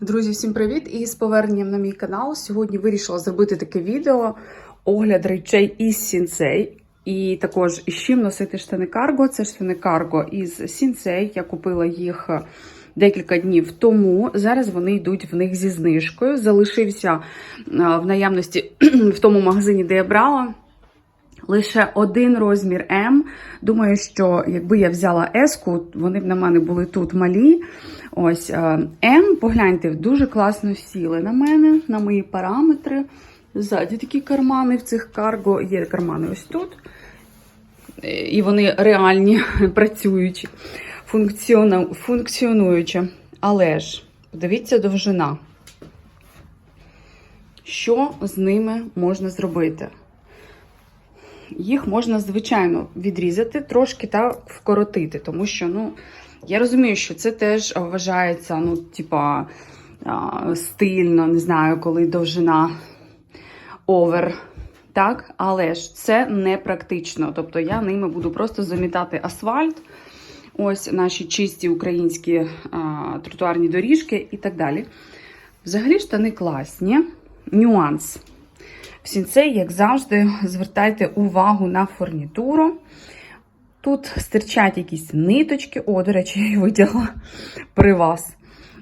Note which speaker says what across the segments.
Speaker 1: Друзі, всім привіт! І з поверненням на мій канал. Сьогодні вирішила зробити таке відео огляд речей із Сінцей. І також із чим носити штани карго. Це штани карго із Сінцей. Я купила їх декілька днів тому. Зараз вони йдуть в них зі знижкою. Залишився в наявності в тому магазині, де я брала. Лише один розмір М. Думаю, що якби я взяла S-ку, вони б на мене були тут малі. Ось е, М, погляньте, дуже класно сіли на мене, на мої параметри. Ззаді такі кармани в цих карго. Є кармани ось тут. Е, І вони реальні, працюючі, функціонуючі. Але ж, подивіться, довжина. Що з ними можна зробити? їх можна, звичайно, відрізати трошки та вкоротити, тому що, ну, я розумію, що це теж вважається, ну, типа, стильно, не знаю, коли довжина овер. Так, але ж це не практично. Тобто я ними буду просто замітати асфальт, ось наші чисті українські а, тротуарні доріжки і так далі. Взагалі штани класні. Нюанс. В сінцей, як завжди, звертайте увагу на фурнітуру. Тут стирчать якісь ниточки. О, до речі, я її виділа при вас.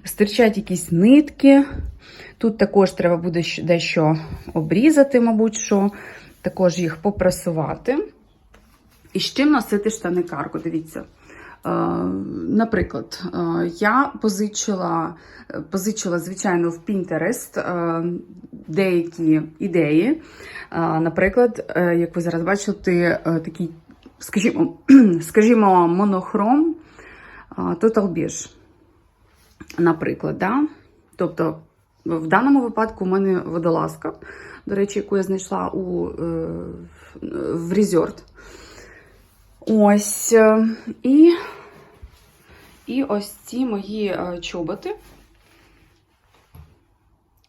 Speaker 1: Стирчать якісь нитки. Тут також треба буде дещо обрізати, мабуть, що також їх попрасувати. І з чим носити штани карго? Дивіться. Е, Наприклад, е, я позичила, позичила, звичайно, в Pinterest е, деякі ідеї. Е, Наприклад, е, як ви зараз бачите, е, такий, скажімо, скажімо, монохром Total Beige. Наприклад, да? тобто, в даному випадку у мене водолазка, до речі, яку я знайшла у, е, в Resort. Ось. е, І, і ось ці мої е, чоботи.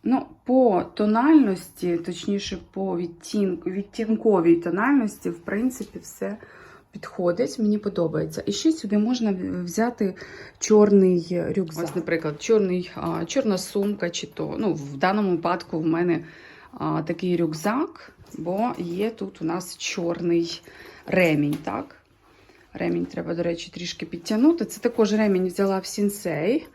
Speaker 1: Ну, по тональності, точніше, по відтін, відтінковій тональності, в принципі, все підходить. Мені подобається. І ще сюди можна взяти чорний рюкзак. Ось, наприклад, чорний, чорна сумка, чи то. Ну, в даному випадку в мене а, такий рюкзак, бо є тут у нас чорний ремінь, так? Ремінь треба, до речі, трішки підтягнути. Це також ремінь взяла в Сінсей.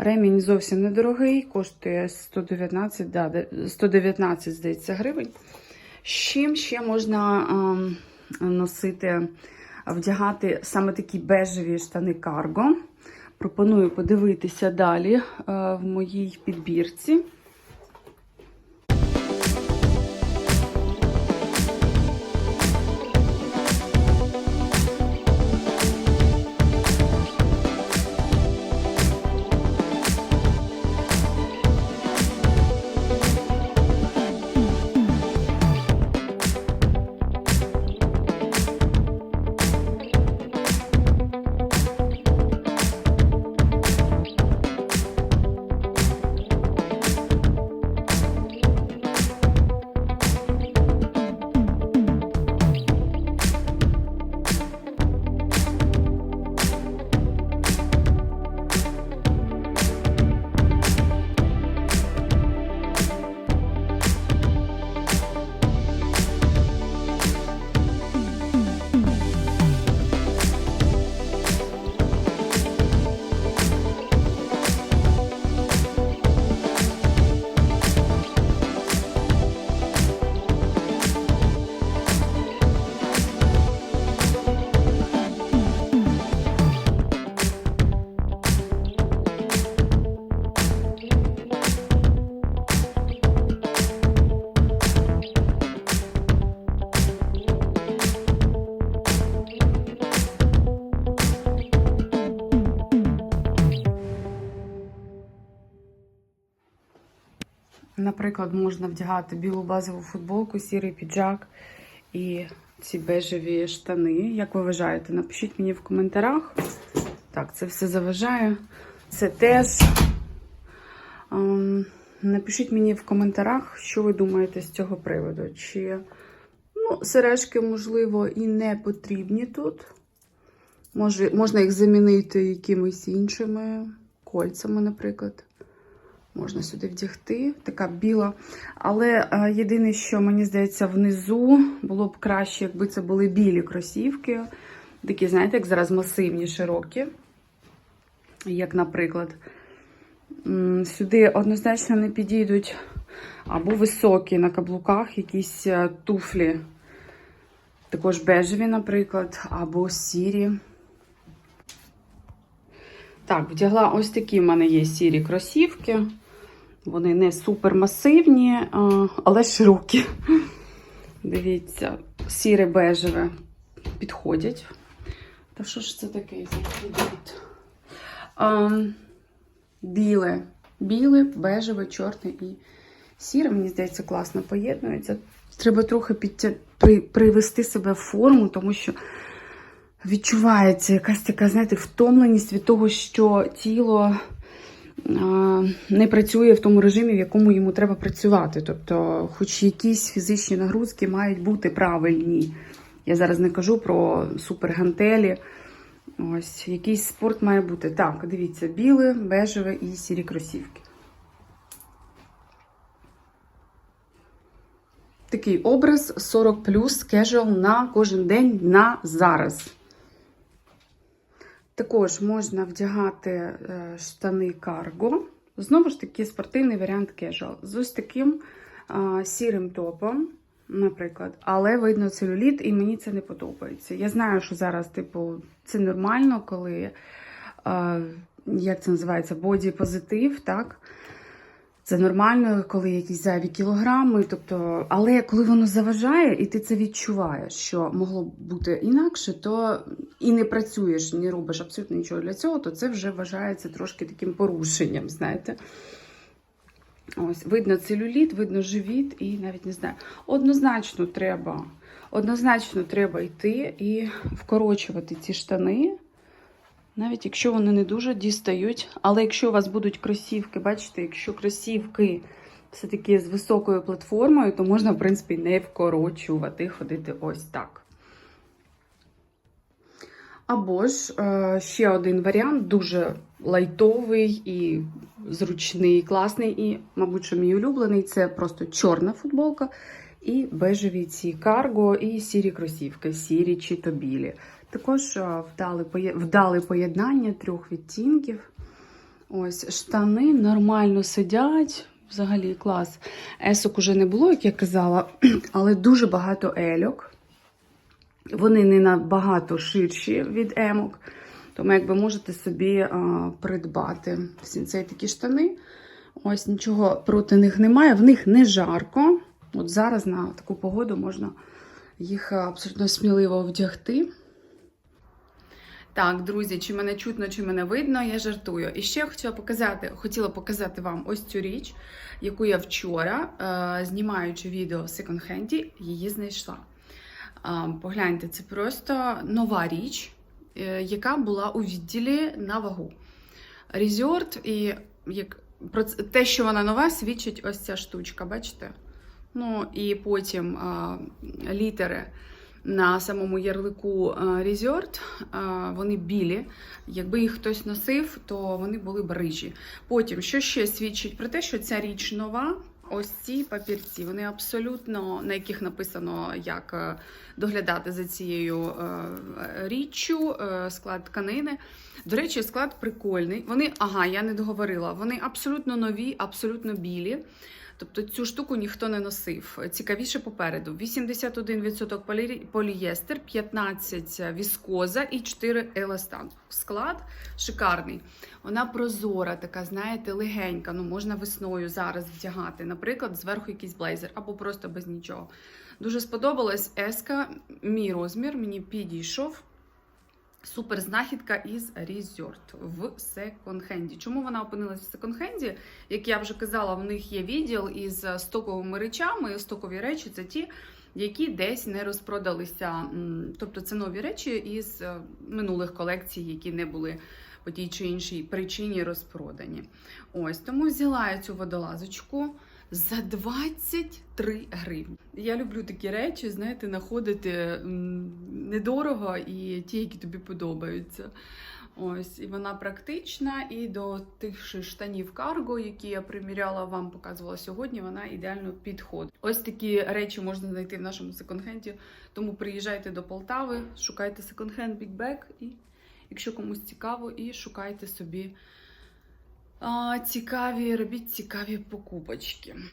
Speaker 1: Ремінь зовсім недорогий, коштує 119, да, 119 здається, гривень. З чим ще можна а, носити, вдягати саме такі бежеві штани карго. Пропоную подивитися далі а, в моїй підбірці. Наприклад, можна вдягати білу базову футболку, сірий піджак і ці бежеві штани. Як ви вважаєте? Напишіть мені в коментарях. Так, це все заважає. Це теж. Ем, напишіть мені в коментарях, що ви думаєте з цього приводу. Чи ну, сережки, можливо, і не потрібні тут. Може, можна їх замінити якимись іншими кольцями, наприклад. Можна сюди вдягти, така біла. Але е, єдине, що мені здається, внизу було б краще, якби це були білі кросівки. Такі, знаєте, як зараз масивні, широкі. Як, наприклад, сюди однозначно не підійдуть або високі на каблуках якісь е, туфлі. Також бежеві, наприклад, або сірі. Так, вдягла ось такі в мене є сірі кросівки. Вони не супер масивні, але широкі. Дивіться, сіре бежеве підходять. Та що ж це таке? Біле. Біле, бежеве, чорне і сіре, мені здається, класно поєднується. Треба трохи підтя... при... привести себе в форму, тому що відчувається якась така, знаєте, втомленість від того, що тіло не працює в тому режимі, в якому йому треба працювати. Тобто, хоч якісь фізичні нагрузки мають бути правильні. Я зараз не кажу про супергантелі. Ось, якийсь спорт має бути. Так, дивіться, біле, бежеве і сірі кросівки. Такий образ 40 плюс кежуал на кожен день на зараз. Також можна вдягати е, штани карго. Знову ж таки, спортивний варіант кежуал. З ось таким а, сірим топом, наприклад. Але видно целюліт, і мені це не подобається. Я знаю, що зараз, типу, це нормально, коли, а, як це називається, боді-позитив, так? Це нормально, коли якісь зайві кілограми. Тобто, але коли воно заважає, і ти це відчуваєш, що могло б бути інакше, то і не працюєш, не робиш абсолютно нічого для цього, то це вже вважається трошки таким порушенням, знаєте. Ось, видно целюліт, видно живіт, і навіть не знаю. Однозначно треба, однозначно треба йти і вкорочувати ці штани. Навіть якщо вони не дуже дістають. Але якщо у вас будуть кросівки, бачите, якщо кросівки все-таки з високою платформою, то можна, в принципі, не вкорочувати, ходити ось так. Або ж е, ще один варіант, дуже лайтовий і зручний, класний, і, мабуть, що мій улюблений це просто чорна футболка і бежеві ці карго, і сірі кросівки, сірі чи то білі. Також вдали, вдали поєднання трьох відтінків. Ось штани нормально сидять. Взагалі клас. Есок уже не було, як я казала, але дуже багато ельок. Вони не набагато ширші від емок. Тому якби можете собі а, придбати ці такі штани. Ось нічого проти них немає. В них не жарко. От зараз на таку погоду можна їх абсолютно сміливо вдягти. Так, друзі, чи мене чутно, чи мене видно, я жартую. І ще хотіла показати, хотіла показати вам ось цю річ, яку я вчора, е, знімаючи відео в секонд-хенді, її знайшла. Е, погляньте, це просто нова річ, е, яка була у відділі на вагу. Резорт, і як про те, що вона нова, свідчить ось ця штучка, бачите? Ну і потім е, літери на самому ярлику Resort, вони білі. Якби їх хтось носив, то вони були б рижі. Потім, що ще свідчить про те, що ця річ нова. Ось ці папірці, вони абсолютно на яких написано, як е, доглядати за цією е, річчю, е, склад тканини. До речі, склад прикольний. Вони, ага, я не договорила. Вони абсолютно нові, абсолютно білі. Тобто цю штуку ніхто не носив. Цікавіше попереду: 81% полі- полієстер, 15% віскоза і 4 еластан. Склад шикарний. Вона прозора, така, знаєте, легенька. Ну, можна весною зараз вдягати. Наприклад, зверху якийсь блейзер або просто без нічого. Дуже сподобалась еска, мій розмір, мені підійшов. Супер знахідка із Resort в секонд-хенді. Чому вона опинилась в секонд-хенді? Як я вже казала, в них є відділ із стоковими речами. Стокові речі це ті, які десь не розпродалися. Тобто це нові речі із е, минулих колекцій, які не були по тій чи іншій причині розпродані. Ось тому взяла я цю водолазочку. За 23 гривні. Я люблю такі речі, знаєте, знаходити недорого і ті, які тобі подобаються. Ось, і вона практична, і до тих штанів карго, які я приміряла, вам показувала сьогодні, вона ідеально підходить. Ось такі речі можна знайти в нашому секонд-хенді. Тому приїжджайте до Полтави, шукайте секонд-хенд Big і, якщо комусь цікаво, і шукайте собі цікаві, робіть цікаві покупочки.